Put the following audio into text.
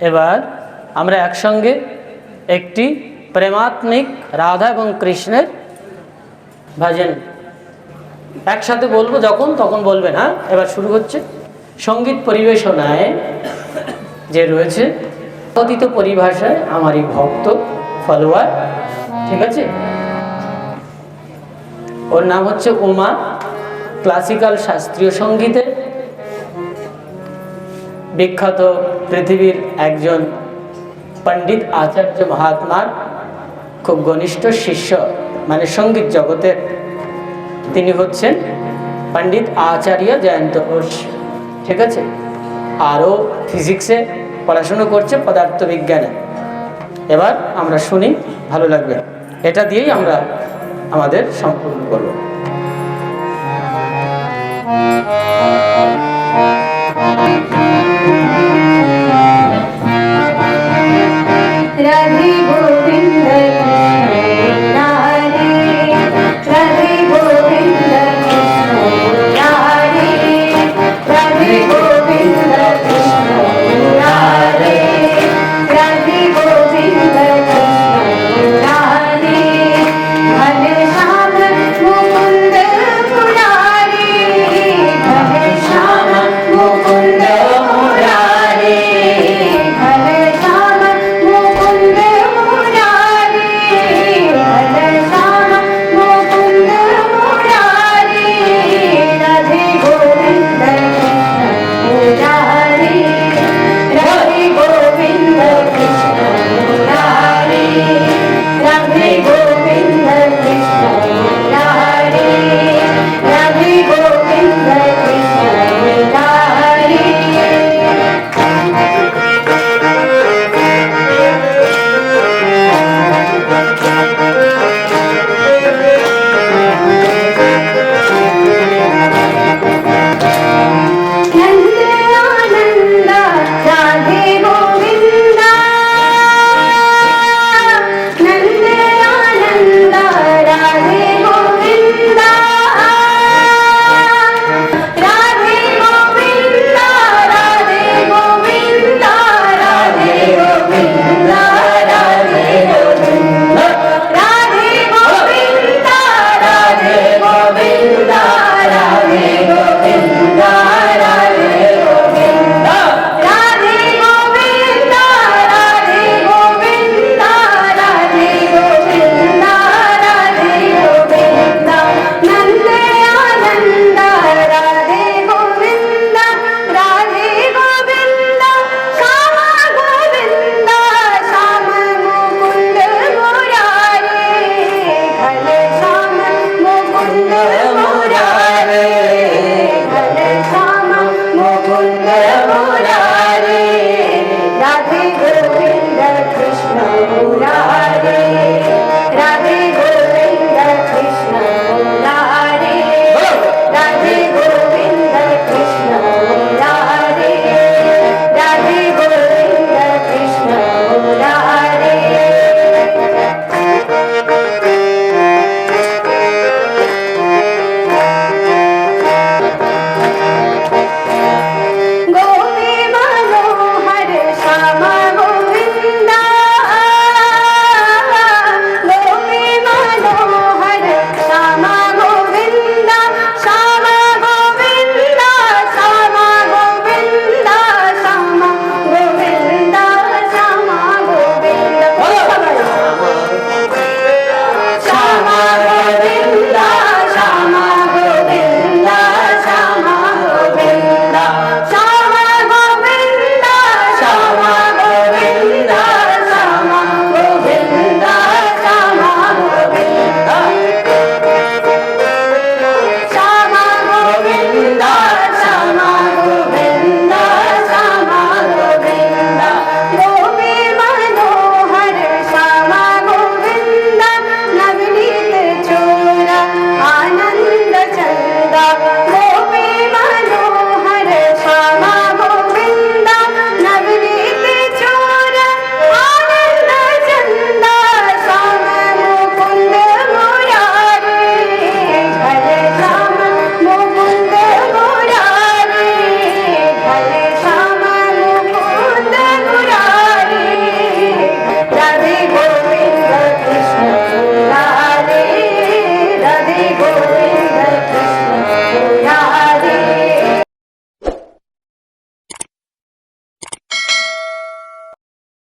এবার আমরা একসঙ্গে একটি প্রেমাত্মিক রাধা এবং কৃষ্ণের ভজন একসাথে বলব যখন তখন বলবেন হ্যাঁ? এবার শুরু হচ্ছে সংগীত পরিবেশনায় যে রয়েছে, কথিত পরিভাষায় আমারই ভক্ত ফলোয়ার ঠিক আছে? ওর নাম হচ্ছে উমা ক্লাসিক্যাল শাস্ত্রীয় সঙ্গীতে। বিখ্যাত পৃথিবীর একজন পণ্ডিত আচার্য মহাত্মার খুব ঘনিষ্ঠ শিষ্য মানে সংগীত জগতের, তিনি হচ্ছেন পণ্ডিত আচার্য জয়ন্ত ঘোষ। ঠিক আছে? আরও ফিজিক্সে পড়াশুনো করছে পদার্থবিজ্ঞানে। এবার আমরা শুনি, ভালো লাগবে। এটা দিয়েই আমরা আমাদের সম্পূর্ণ করব। Amigos.